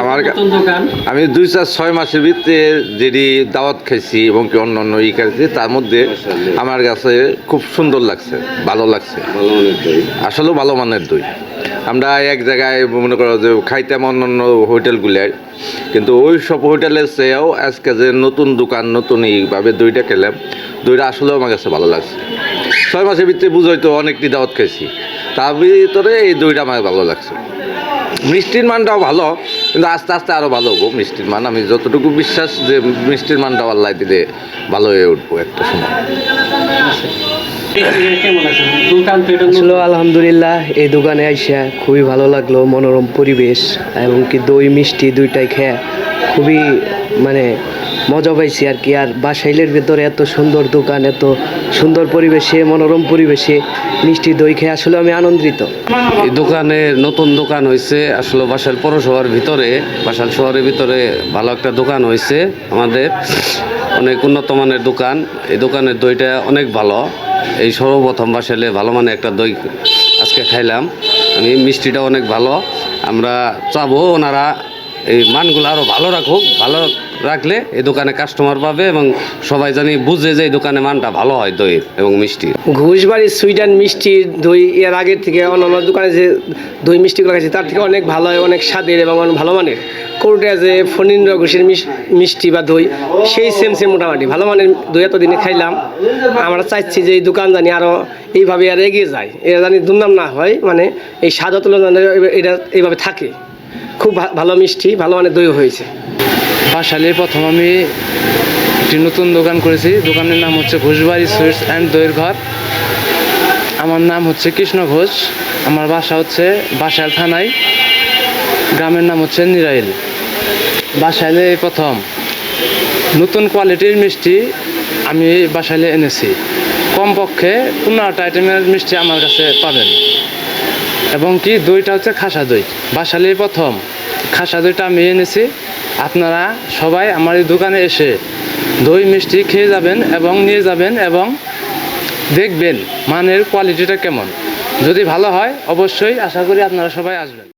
আমার আমি দুই চার ছয় মাসের ভিতরে যেটি দাওয়াত খাইছি এবং কি অন্য অন্য ই খাইছি তার মধ্যে আমার কাছে খুব সুন্দর লাগছে ভালো লাগছে। আসলেও ভালো মানের দই। আমরা এক জায়গায় মনে করো যে খাইতাম অন্য অন্য হোটেলগুলায় কিন্তু ওই সব হোটেলের চেয়েও আজকে যে নতুন দোকান নতুন এইভাবে দইটা খেলাম দইটা আসলেও আমার কাছে ভালো লাগছে। ছয় মাসের ভিতরে বুঝাই তো অনেকটি দাওয়াত খাইছি। তার ভিতরে এই দইটা আমার ভালো লাগছে। মিষ্টির মানটাও ভালো, কিন্তু আস্তে আস্তে আরও ভালো হব। মিষ্টির মান আমি যতটুকু বিশ্বাস যে মিষ্টির মানটাও আল্লাহ দিলে ভালো হয়ে উঠবো একটা সময়। আলহামদুলিল্লাহ, এই দোকানে আইসা খুবই ভালো লাগল, মনোরম পরিবেশ, এবং কি দই মিষ্টি দুইটাই খেয়ে খুবই মানে মজা পাইছি আর কি। আর বাসাইলের ভেতরে এত সুন্দর দোকান, এত সুন্দর পরিবেশে, মনোরম পরিবেশে মিষ্টি দই খেয়ে আসলে আমি আনন্দিত। এই দোকানে নতুন দোকান হয়েছে আসলে বাসাল পৌরসভার ভিতরে বাসাল শহরের ভিতরে ভালো একটা দোকান হয়েছে আমাদের, অনেক উন্নত মানের দোকান। এই দোকানের দইটা অনেক ভালো। এই সর্বপ্রথম বাসালে ভালো মানের একটা দই আজকে খাইলাম। আমি মিষ্টিটা অনেক ভালো। আমরা চাবো ওনারা, এই মানগুলো আরও ভালো রাখুক, ভালো রাখলে এই দোকানে কাস্টমার পাবে এবং সবাই জানি বুঝে যে এই দোকানে মানটা ভালো হয় দইয়ের এবং মিষ্টি। ঘুষবাড়ির সুইট অ্যান্ড মিষ্টির দই এর আগের থেকে অন্যান্য দোকানে যে দই মিষ্টিগুলো খাইছি তার থেকে অনেক ভালো হয়, অনেক স্বাদের এবং অনেক ভালো মানের। কোর্টে যে ফণীন্দ্র ঘোষের মিষ্টি বা দই, সেই সেম সেম মোটামুটি। ভালো মানের দই এতদিনে খাইলাম। আমরা চাইছি যে এই দোকান জানি আরও এইভাবে আর এগিয়ে যায়। এটা জানি দুর্নাম না হয় মানে এই স্বাদ তুলনা এটা এইভাবে থাকে। খুব ভালো মিষ্টি, ভালো মানের দই হয়েছে। বাসালের প্রথম আমি একটি নতুন দোকান করেছি। দোকানের নাম হচ্ছে ঘোষবাড়ি সুইটস অ্যান্ড দইয়ের ঘর। আমার নাম হচ্ছে কৃষ্ণ ঘোষ। আমার বাসা হচ্ছে বাসাইল থানায়। গ্রামের নাম হচ্ছে নিরাইল। বাসাইলে প্রথম। নতুন কোয়ালিটির মিষ্টি আমি বাসাইলে এনেছি। কমপক্ষে পনেরোটা আইটেমের মিষ্টি আমার কাছে পাবেন। এবং কি, দইটা হচ্ছে খাসা দই। বাসালির প্রথম। খাসা দইটা আমি এনেছি। আপনারা সবাই আমার এই দোকানে এসে দই মিষ্টি খেয়ে যাবেন এবং নিয়ে যাবেন এবং দেখবেন মানের কোয়ালিটিটা কেমন। যদি ভালো হয়, অবশ্যই আশা করি আপনারা সবাই আসবেন।